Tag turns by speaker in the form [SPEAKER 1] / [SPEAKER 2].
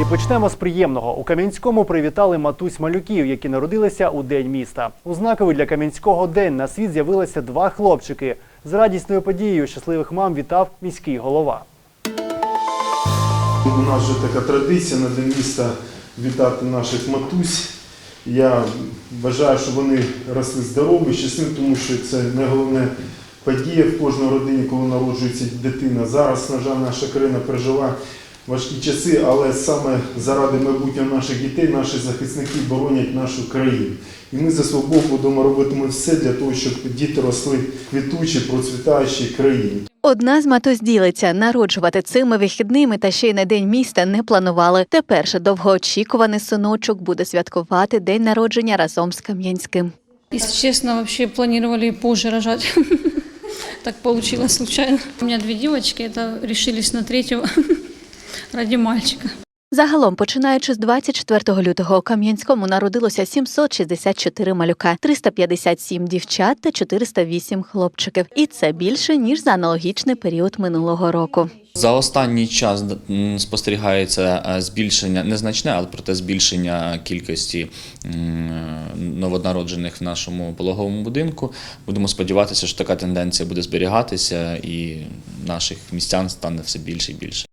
[SPEAKER 1] І почнемо з приємного. У Кам'янському привітали матусь малюків, які народилися у день міста. У знаковий для Кам'янського день на світ з'явилися два хлопчики. З радісною подією щасливих мам вітав міський голова.
[SPEAKER 2] У нас вже така традиція на День міста вітати наших матусь. Я бажаю, щоб вони росли здорові, щасливі, тому що це найголовне подія в кожній родині, коли народжується дитина. Зараз, на жаль, наша країна переживає важкі часи, але саме заради майбутнього наших дітей наші захисники боронять нашу країну. І ми за свого боку будемо робитиме все для того, щоб діти росли в квітучій, процвітаючій країні.
[SPEAKER 3] Одна з матусь ділиться, народжувати цими вихідними та ще й на день міста не планували. Тепер же довгоочікуваний синочок буде святкувати день народження разом з Кам'янським.
[SPEAKER 4] Если честно, вообще планировали позже рожать. Так получилось случайно. У меня две девочки, это решились на третьего ради мальчика.
[SPEAKER 3] Загалом, починаючи з 24 лютого, у Кам'янському народилося 764 малюка, 357 дівчат та 408 хлопчиків. І це більше ніж за аналогічний період минулого року.
[SPEAKER 5] За останній час спостерігається е, збільшення, незначне, але проте збільшення кількості новонароджених в нашому пологовому будинку. Будемо сподіватися, що така тенденція буде зберігатися і наших містян стане все більше і більше.